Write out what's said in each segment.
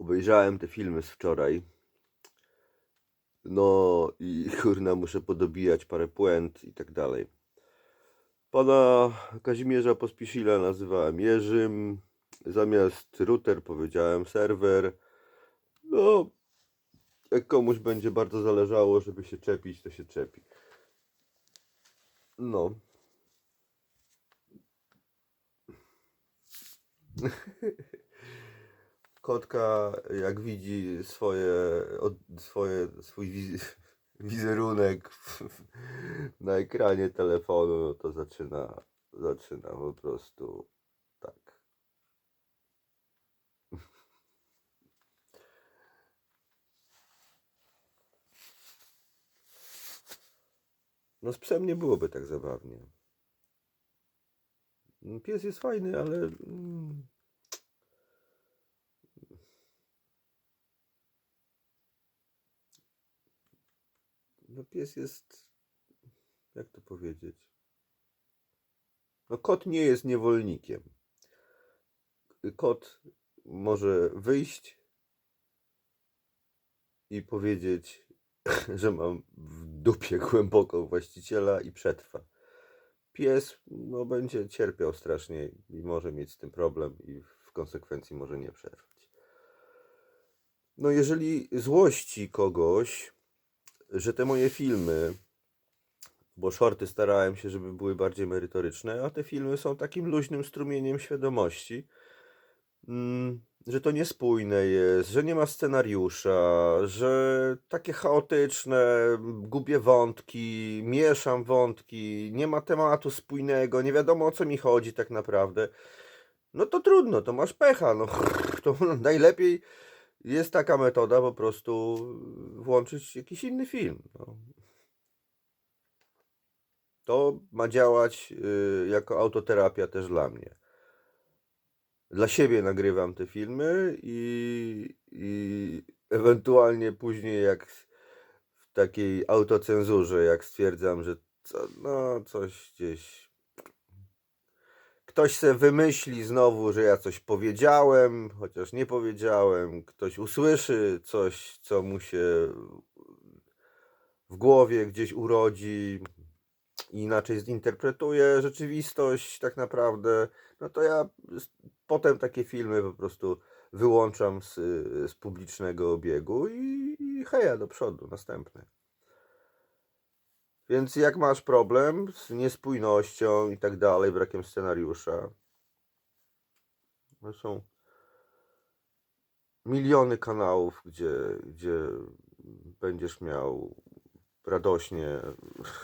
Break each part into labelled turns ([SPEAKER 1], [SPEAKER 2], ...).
[SPEAKER 1] Obejrzałem te filmy z wczoraj. No i kurna, muszę podobijać parę puent i tak dalej. Pana Kazimierza Pospiszila nazywałem Jerzym. Zamiast router powiedziałem serwer. No, jak komuś będzie bardzo zależało, żeby się czepić, to się czepi. No. Kotka, jak widzi swoje, od, swoje swój wiz, wizerunek w, na ekranie telefonu, no to zaczyna, zaczyna po prostu tak. No z psem nie byłoby tak zabawnie. Pies jest fajny, ale No pies jest, jak to powiedzieć? No kot nie jest niewolnikiem. Kot może wyjść i powiedzieć, że mam w dupie głęboko właściciela i przetrwa. Pies no, będzie cierpiał strasznie i może mieć z tym problem i w konsekwencji może nie przetrwać. No jeżeli złości kogoś, że te moje filmy, bo shorty starałem się, żeby były bardziej merytoryczne, a te filmy są takim luźnym strumieniem świadomości, mm, że to niespójne jest, że nie ma scenariusza, że takie chaotyczne, gubię wątki, mieszam wątki, nie ma tematu spójnego, nie wiadomo o co mi chodzi tak naprawdę. No to trudno, to masz pecha, no to najlepiej jest taka metoda po prostu włączyć jakiś inny film. No. To ma działać y, jako autoterapia też dla mnie. Dla siebie nagrywam te filmy i, i ewentualnie później jak w takiej autocenzurze, jak stwierdzam, że co, no coś gdzieś ktoś se wymyśli znowu, że ja coś powiedziałem, chociaż nie powiedziałem. Ktoś usłyszy coś, co mu się w głowie gdzieś urodzi, i inaczej zinterpretuje rzeczywistość tak naprawdę. No to ja potem takie filmy po prostu wyłączam z, z publicznego obiegu i, i heja do przodu, następny. Więc jak masz problem z niespójnością i tak dalej, brakiem scenariusza, no są miliony kanałów, gdzie, gdzie będziesz miał radośnie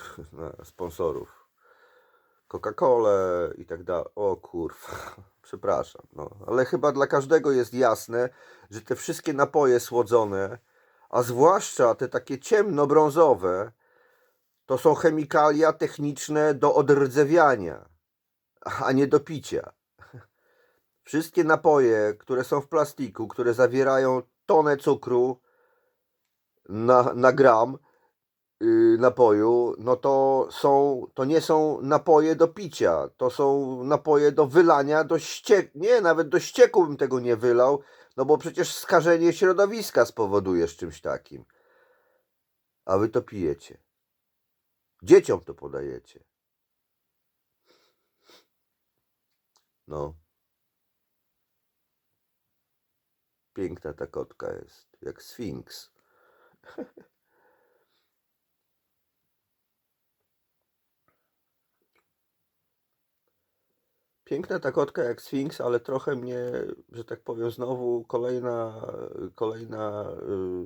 [SPEAKER 1] sponsorów Coca-Colę i tak dalej. O kurwa, przepraszam. No. Ale chyba dla każdego jest jasne, że te wszystkie napoje słodzone, a zwłaszcza te takie ciemnobrązowe, to są chemikalia techniczne do odrdzewiania, a nie do picia. Wszystkie napoje, które są w plastiku, które zawierają tonę cukru na, na gram yy, napoju, no to są, to nie są napoje do picia, to są napoje do wylania do ścieku. Nie, nawet do ścieku bym tego nie wylał, no bo przecież skażenie środowiska spowodujesz czymś takim. A wy to pijecie. Dzieciom to podajecie. No. Piękna ta kotka jest, jak sfinks. Piękna ta kotka jak sfinks, ale trochę mnie, że tak powiem, znowu kolejna, kolejna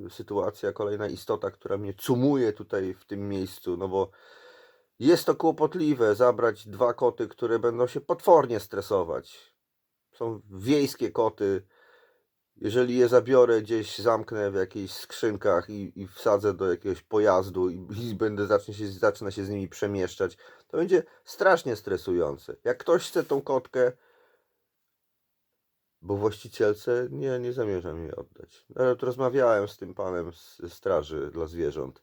[SPEAKER 1] y, sytuacja, kolejna istota, która mnie cumuje tutaj w tym miejscu, no bo jest to kłopotliwe zabrać dwa koty, które będą się potwornie stresować. Są wiejskie koty. Jeżeli je zabiorę gdzieś, zamknę w jakichś skrzynkach i, i wsadzę do jakiegoś pojazdu i, i będę zacznie się, zacznę się z nimi przemieszczać, to będzie strasznie stresujące. Jak ktoś chce tą kotkę, bo właścicielce nie, nie zamierzam jej oddać. Nawet rozmawiałem z tym panem z straży dla zwierząt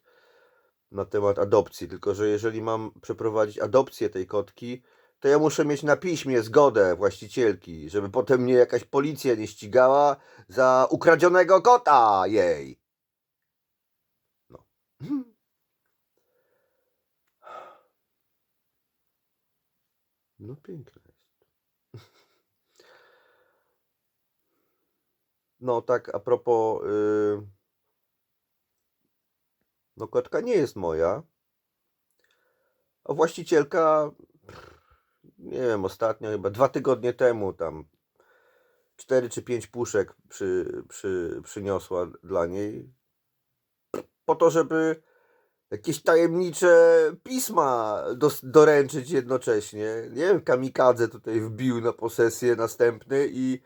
[SPEAKER 1] na temat adopcji, tylko że jeżeli mam przeprowadzić adopcję tej kotki, to ja muszę mieć na piśmie zgodę właścicielki, żeby potem mnie jakaś policja nie ścigała za ukradzionego kota jej. No. No piękne jest. No tak a propos y, no kotka nie jest moja. A właścicielka nie wiem, ostatnio chyba dwa tygodnie temu tam cztery czy pięć puszek przy, przy, przyniosła dla niej po to, żeby jakieś tajemnicze pisma dos, doręczyć jednocześnie. Nie wiem, kamikadze tutaj wbił na posesję następny i,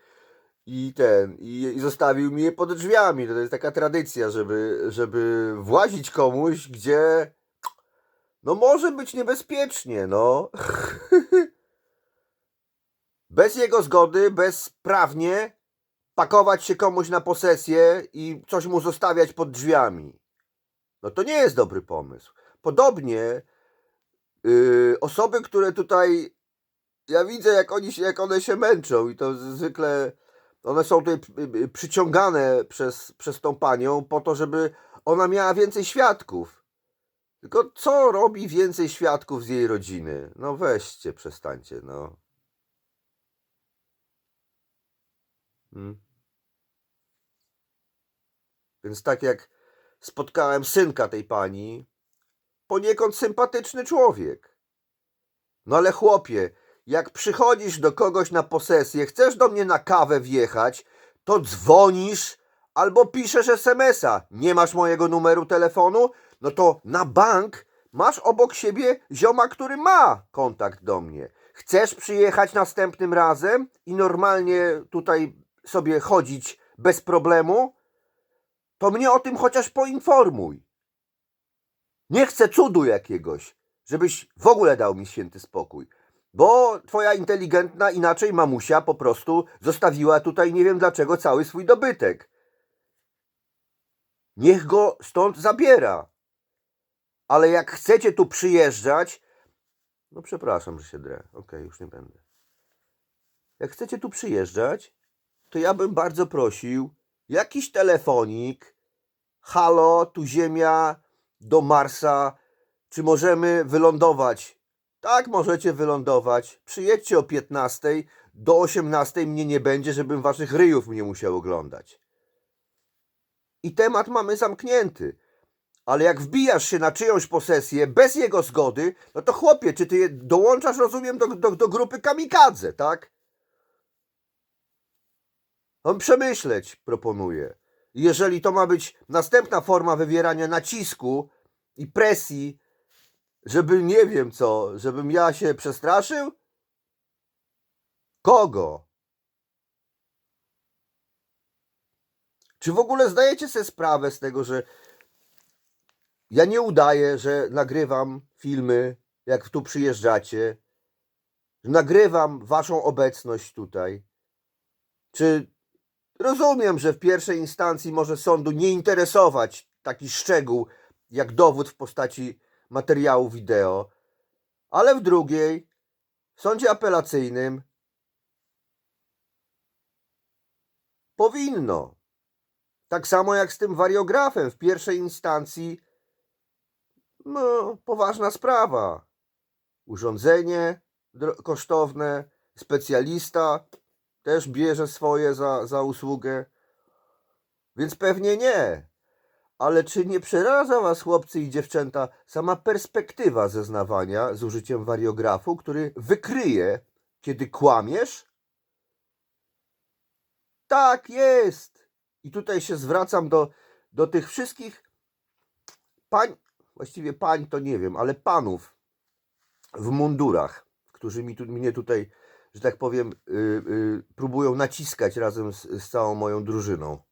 [SPEAKER 1] i ten, i, i zostawił mi je pod drzwiami. To jest taka tradycja, żeby, żeby włazić komuś, gdzie no może być niebezpiecznie, no. bez jego zgody, bezprawnie pakować się komuś na posesję i coś mu zostawiać pod drzwiami. No to nie jest dobry pomysł. Podobnie yy, osoby, które tutaj ja widzę, jak, oni się, jak one się męczą i to zwykle one są tutaj y, y, przyciągane przez, przez tą panią po to, żeby ona miała więcej świadków. Tylko co robi więcej świadków z jej rodziny? No weźcie, przestańcie, no. Hmm. Więc tak jak spotkałem synka tej pani, poniekąd sympatyczny człowiek. No ale chłopie, jak przychodzisz do kogoś na posesję, chcesz do mnie na kawę wjechać, to dzwonisz albo piszesz SMS-a. Nie masz mojego numeru telefonu? No to na bank masz obok siebie zioma, który ma kontakt do mnie. Chcesz przyjechać następnym razem i normalnie tutaj sobie chodzić bez problemu? To mnie o tym chociaż poinformuj. Nie chcę cudu jakiegoś, żebyś w ogóle dał mi święty spokój. Bo twoja inteligentna inaczej mamusia po prostu zostawiła tutaj nie wiem dlaczego cały swój dobytek. Niech go stąd zabiera. Ale jak chcecie tu przyjeżdżać, no przepraszam, że się drę. Okej, już nie będę. Jak chcecie tu przyjeżdżać, to ja bym bardzo prosił jakiś telefonik. Halo, tu Ziemia, do Marsa. Czy możemy wylądować? Tak, możecie wylądować. Przyjedźcie o 15. Do 18 mnie nie będzie, żebym waszych ryjów nie musiał oglądać. I temat mamy zamknięty. Ale jak wbijasz się na czyjąś posesję bez jego zgody, no to chłopie, czy ty dołączasz, rozumiem, do, do, do grupy kamikadze, tak? On przemyśleć proponuje. Jeżeli to ma być następna forma wywierania nacisku i presji, żeby nie wiem co, żebym ja się przestraszył? Kogo? Czy w ogóle zdajecie sobie sprawę z tego, że ja nie udaję, że nagrywam filmy, jak tu przyjeżdżacie, nagrywam waszą obecność tutaj? Czy rozumiem, że w pierwszej instancji może sądu nie interesować taki szczegół jak dowód w postaci materiału wideo, ale w drugiej, w sądzie apelacyjnym, powinno. Tak samo jak z tym wariografem w pierwszej instancji, no, poważna sprawa. Urządzenie kosztowne, specjalista też bierze swoje za, za usługę, więc pewnie nie. Ale czy nie przeraża was, chłopcy i dziewczęta, sama perspektywa zeznawania z użyciem wariografu, który wykryje, kiedy kłamiesz? Tak jest. I tutaj się zwracam do, do tych wszystkich pań, właściwie pań to nie wiem, ale panów w mundurach, którzy mi tu, mnie tutaj, że tak powiem, yy, yy, próbują naciskać razem z, z całą moją drużyną.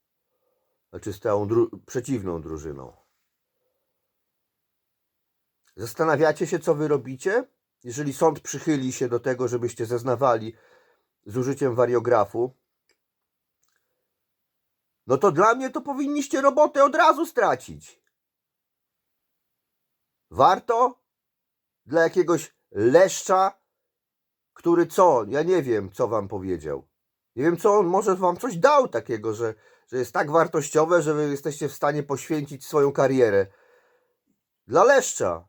[SPEAKER 1] Znaczy z całą dru- przeciwną drużyną. Zastanawiacie się, co wy robicie? Jeżeli sąd przychyli się do tego, żebyście zeznawali z użyciem wariografu, no to dla mnie to powinniście robotę od razu stracić. Warto dla jakiegoś leszcza który co? Ja nie wiem, co wam powiedział. Nie wiem, co on może wam coś dał takiego, że, że jest tak wartościowe, że wy jesteście w stanie poświęcić swoją karierę dla leszcza,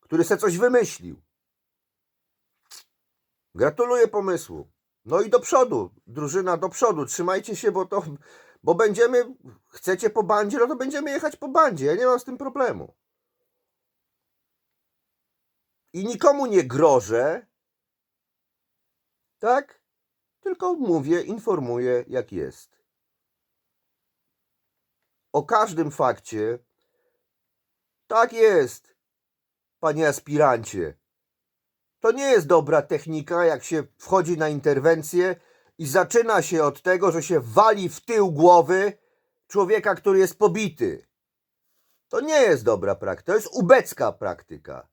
[SPEAKER 1] który se coś wymyślił. Gratuluję pomysłu. No i do przodu, drużyna do przodu. Trzymajcie się, bo to, bo będziemy, chcecie po bandzie, no to będziemy jechać po bandzie. Ja nie mam z tym problemu. I nikomu nie grożę, tak? Tylko mówię, informuję, jak jest. O każdym fakcie, tak jest, panie aspirancie. To nie jest dobra technika, jak się wchodzi na interwencję i zaczyna się od tego, że się wali w tył głowy człowieka, który jest pobity. To nie jest dobra praktyka, to jest ubecka praktyka.